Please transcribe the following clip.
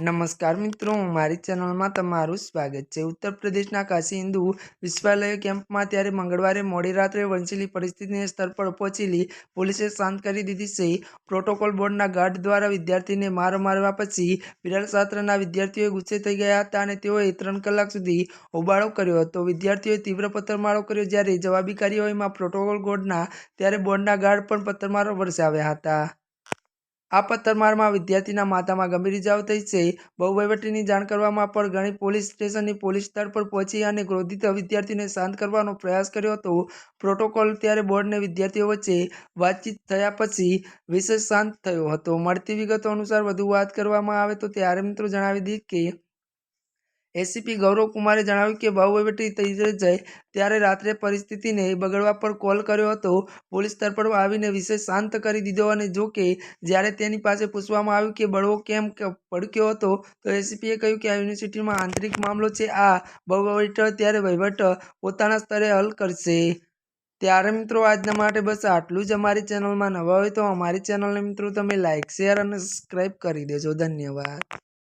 નમસ્કાર મિત્રો મારી ચેનલમાં તમારું સ્વાગત છે. ઉત્તર પ્રદેશના કાશી હિન્દુ વિશ્વાલય કેમ્પમાં ત્યારે મંગળવારે મોડી રાત્રે વંચેલી પરિસ્થિતિને સ્તર પર પહોંચેલી પોલીસે શાંત કરી દીધી છે. પ્રોટોકોલ બોર્ડના ગાર્ડ દ્વારા વિદ્યાર્થીને માર મારવા પછી વિરાળ શાસ્ત્રના વિદ્યાર્થીઓ ગુસ્સે થઈ ગયા હતા અને તેઓએ ત્રણ કલાક સુધી હોબાળો કર્યો હતો. વિદ્યાર્થીઓએ તીવ્ર પથ્થરમારો કર્યો જ્યારે જવાબી કાર્યવાહીમાં પ્રોટોકોલ બોર્ડના, ત્યારે બોર્ડના ગાર્ડ પણ પથ્થરમારો વરસાવ્યા હતા. આ પથ્થરમારમાં વિદ્યાર્થીના માથામાં ગંભીર ઇજાઓ થઈ છે. બહુવહીવટીની જાણ કરવામાં પણ ગણી પોલીસ સ્ટેશનની પોલીસ સ્થળ પર પહોંચી અને ક્રોધિત વિદ્યાર્થીને શાંત કરવાનો પ્રયાસ કર્યો હતો. પ્રોટોકોલ ત્યારે બોર્ડને વિદ્યાર્થીઓ વચ્ચે વાતચીત થયા પછી વિશેષ શાંત થયો હતો. મળતી વિગતો અનુસાર વધુ વાત કરવામાં આવે તો ત્યારે મિત્રો જણાવી દઈએ કે એસીપી ગૌરવ કુમારે જણાવ્યું કે બહુવહીવટી થઈ જાય ત્યારે રાત્રે પરિસ્થિતિને બગડવા પર કોલ કર્યો હતો. પોલીસ પર આવીને વિષય શાંત કરી દીધો અને જો કે જ્યારે તેની પાસે પૂછવામાં આવ્યું કે બળવો કેમ ભડક્યો હતો, તો એસીપીએ કહ્યું કે આ યુનિવર્સિટીમાં આંતરિક મામલો છે. આ બહુવહીવટ ત્યારે વહીવટ પોતાના સ્તરે હલ કરશે. ત્યારે મિત્રો, આજના માટે બસ આટલું જ અમારી ચેનલમાં નવા હોય તો અમારી ચેનલને મિત્રો તમે લાઇક શેર અને સબસ્ક્રાઈબ કરી દેજો. ધન્યવાદ.